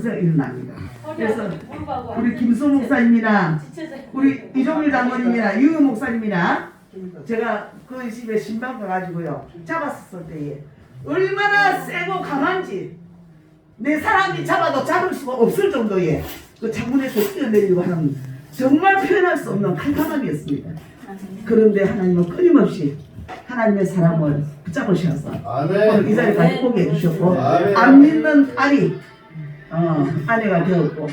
그래서 일어납니다. 그래서 우리 김수 목사님이랑 우리 이종일 장모님이랑 유은 목사님이랑 제가 그 집에 신방 가가지고요. 잡았었을 때에 얼마나 세고 강한지 내 사람이 잡아도 잡을 수가 없을 정도의 그 창문에서 뛰어내리고 하는 정말 표현할 수 없는 캄캄함이었습니다. 그런데 하나님은 끊임없이 하나님의 사람을 붙잡으셔서 오늘 이 자리까지 오게 해주셨고 아멘. 안 믿는 딸이 어, 아내가 되었고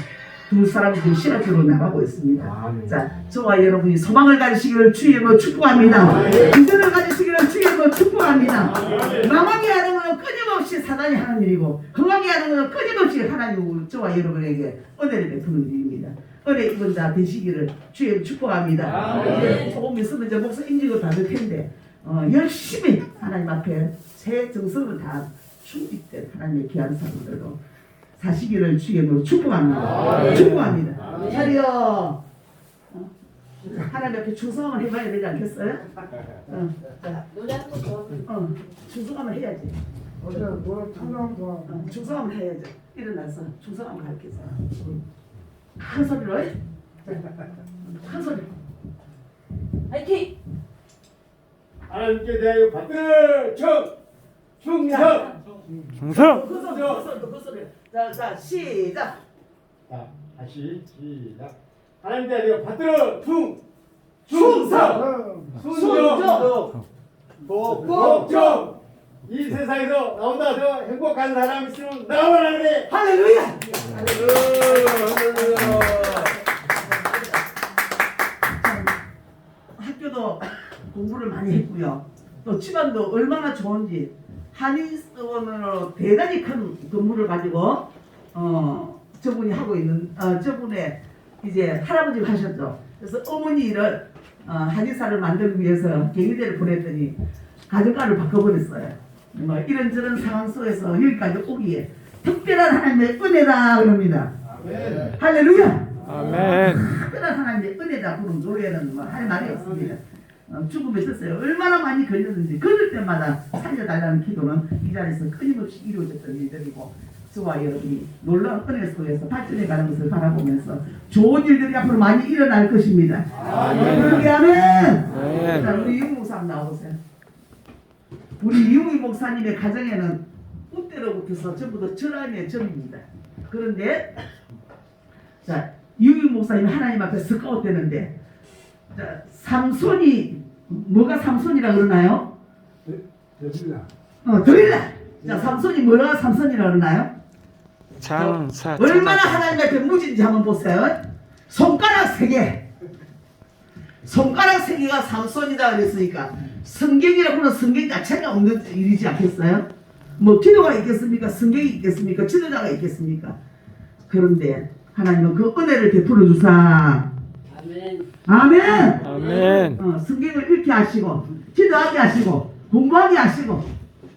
두 사람이 지금 신학교로 나가고 있습니다. 아멘. 자, 저와 여러분이 소망을 가지시기를 주의 뭐 축복합니다. 기도를 가지시기를 주의 뭐 축복합니다. 망하게 하는 것은 끊임없이 사단이 하는 일이고 흥하게 하는 것은 끊임없이 하나님 저와 여러분에게 은혜를 베푸는 일입니다. 은혜 입은 자 되시기를 주의 축복합니다. 이제 조금 있으면 이제 목사 인직을 받을 텐데 어, 열심히 하나님 앞에 새 정성을 다 충직된 하나님의 귀한 사람들로 사시기를 주의 뭐 축복합니다. 축복합니다. 자리요. 어? 하나님 앞에 충성을 해봐야 되지 않겠어요? 어, 더. 어, 충성함을 해야지. 어제 뭐 탐정도 어, 충성함을 해야지. 일어나서 충성함을 가르쳐서. 큰 소리로 해. 큰 소리. 화이팅! 하나님께 대하여 받들 청 충성. 큰 충성 소리, 큰 소리, 큰 소리. 자, 자, 시작. 자 다시 시작. 하나님께 대하여 받들 충 충성. 순종. 복종 이 세상에서 나온다 더 행복한 사람 있으면 나와라 그래. 할렐루야. 학교도 공부를 많이 했고요. 또 집안도 얼마나 좋은지 한인원으로 대단히 큰 건물을 가지고 어 저분이 하고 있는 어 저분의 이제 할아버지 하셨죠. 그래서 어머니를 어, 한의사를 만들기 위해서 경희대를 보냈더니 가정가를 바꿔버렸어요. 뭐 이런저런 상황 속에서 여기까지 오기에 특별한 하나님의 은혜다 그럽니다. 아멘. 할렐루야. 아멘 특별한 하나님의 은혜다 그런 노래는 뭐 할 말이 없습니다. 어, 죽음에 있었어요. 얼마나 많이 걸렸는지 그럴 때마다 살려달라는 기도는 이 자리에서 끊임없이 이루어졌던 일들이고 저와 여러분이 놀라운 은혜 속에서 발전해가는 것을 바라보면서 좋은 일들이 앞으로 많이 일어날 것입니다. 그러게 하면. 자, 우리 이용 목사 한번 나오세요. 우리 이용희 목사님의 가정에는 꽃대로부터서 전부 다 전함의 점입니다. 그런데 자 이용희 목사님이 하나님 앞에 스카웃 되는데 자 삼손이 뭐가 삼손이라 그러나요? 되실라. 어 드릴라. 자 삼손이 뭐가 삼손이라 그러나요? 장사 얼마나 하나님 앞에 무진지 한번 보세요. 손가락 세 개. 손가락 세 개가 삼손이다 그랬으니까 성경이라고는 성경 자체가 없는 일이지 않겠어요? 뭐 기도가 있겠습니까? 성경이 있겠습니까? 지도자가 있겠습니까? 그런데 하나님은 그 은혜를 베풀어 주사. 아멘. 아멘. 아멘 어, 성경을 읽게 하시고 기도하게 하시고 공부하게 하시고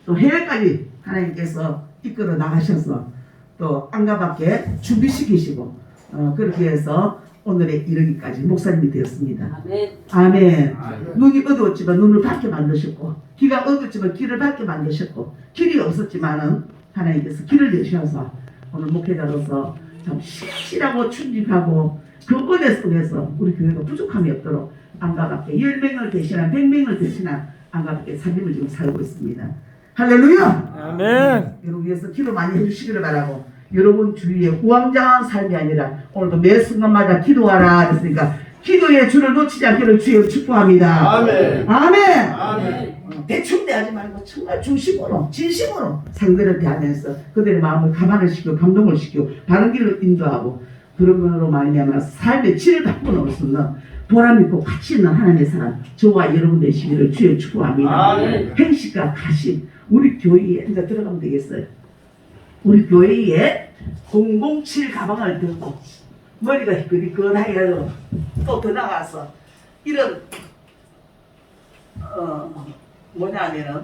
또 해외까지 하나님께서 이끌어 나가셔서 또 안가밖에 준비시키시고 어, 그렇게 해서 오늘에 이르기까지 목사님이 되었습니다. 아멘. 아멘. 눈이 어두웠지만 눈을 밝게 만드셨고 귀가 어두웠지만 귀를 밝게 만드셨고 길이 없었지만은 하나님께서 길을 내셔서 오늘 목회자로서 참 신실하고 충직하고 그 은혜 속에서 우리 교회가 부족함이 없도록 안가깝게 10명을 대신한 100명을 대신한 안가깝게 삶을 지금 살고 있습니다. 할렐루야! 아멘 여러분 위해서 기도 많이 해주시기를 바라고 여러분 주위에 우왕좌왕 삶이 아니라 오늘도 매 순간마다 기도하라 그랬으니까 기도의 줄을 놓치지 않기를 주여 축복합니다. 아멘. 아멘. 아멘. 어, 대충 대하지 말고 정말 중심으로 진심으로 상대를 대하면서 그들의 마음을 감안을 시키고 감동을 시키고 바른 길을 인도하고 그런 것으로 말미암아 삶의 질을 바꿔놓을 수 있는 보람 있고 가치 있는 하나님의 사람 저와 여러분 되시기를 주여 축복합니다. 아멘. 행식과 가심 우리 교회에 이제 들어가면 되겠어요. 우리 교회에 007 가방을 들고 머리가 희끗희끗하게 또더 나가서 이런 어 뭐냐면은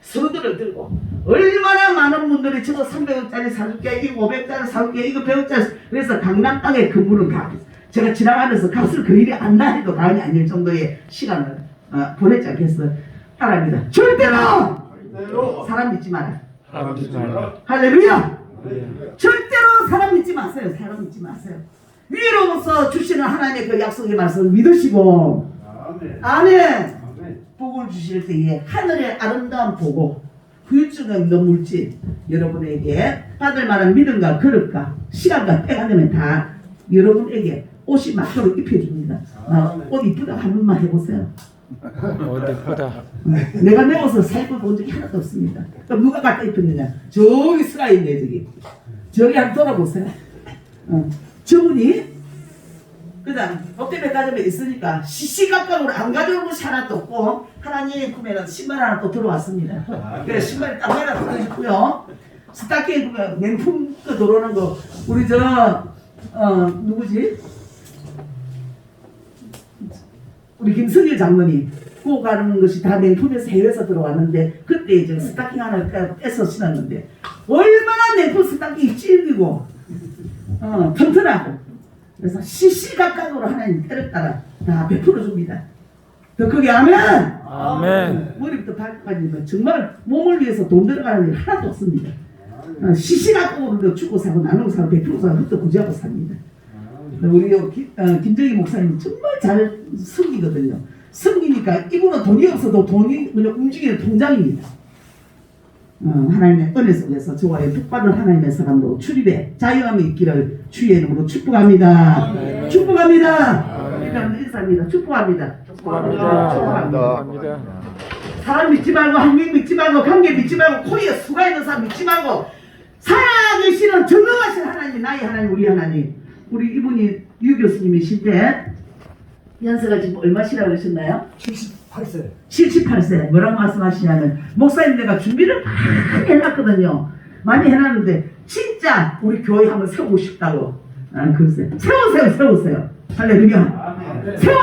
서들을 들고 얼마나 많은 분들이 저거 300원짜리 사줄게 이거 500원짜리 사줄게 이거 100원짜리 그래서 강남 땅에 근무는 가 제가 지나가면서 값을 그 일이 안 나해도 과언이 아닐 정도의 시간을 어, 보냈지 않겠어요? 따라합니다. 절대로 절대로 사람 믿지 마라. 하지 말라 할렐루야! 네. 절대로 사람 믿지 사람 믿지 마세요. 위로부터 주시는 하나님의 그 약속의 말씀 믿으시고 아멘. 아멘. 아멘. 복을 주실 때에 하늘의 아름다운 보고 후유증 없는 물질 여러분에게 받을 만한 믿음과 그릇과 시간과 때가 되면 다 여러분에게 옷이 맞도록 입혀줍니다. 아, 옷 이쁘다 한 번만 해보세요. 옷 이쁘다. 내가 내 옷을 살고 본 적이 하나도 없습니다. 그럼 누가 갖다 입혔느냐? 저기 스가 있네 저기. 저기 한번 돌아보세요. 어. 저분이 그다음 롯데백화점에 있으니까 시시각각으로 안 가져온 것이 하나도 없고 하나님 구매는 신발 하나 또 들어왔습니다. 그래 신발이 딱 하나 들어있고요. 스타킹 보면 명품 거 들어오는 거 우리 저 어, 누구지? 우리 김성일 장모님 고 가는 것이 다 명품에서 해외에서 들어왔는데 그때 이제 스타킹 하나 뺏어 신었는데 얼마나 명품 스타킹이 찔기고 어, 튼튼하고 그래서 시시각각으로 하나님 때를 따라 다 베풀어 줍니다. 더 크게 하면 아멘. 머리부터 발끝까지 정말 몸을 위해서 돈 들어가는 일 하나도 없습니다. 어, 시시각각으로 주고 사고 나누고 사고 베풀고 사고 흩어 구제하고 삽니다. 우리 어, 김정희 목사님 정말 잘 섬기거든요. 섬기니까 이분은 돈이 없어도 돈이 그냥 움직이는 통장입니다. 어, 하나님의 은혜 속에서 저와의 복받은 하나님의 사람으로 출입해 자유함이 있기를 주의 이름으로 축복합니다. 축복합니다. 일단 인사합니다. 축복합니다. 축복합니다. 축복합니다. 사람 믿지 말고 한국 믿지 말고 관계 믿지 말고 코리아 수가 있는 사람 믿지 말고 살아계시는 전능하신 하나님 나의 하나님 우리 하나님 우리 이분이 유 교수님이실 때 연세가 지금 얼마시라고 그러셨나요? 78세. 78세. 뭐라고 말씀하시냐면 목사님 내가 준비를 많이 해놨거든요. 많이 해놨는데 진짜 우리 교회 한번 세우고 싶다고. 아 글쎄 세우세요 세우세요. 할렐루야. 아멘. 세우세요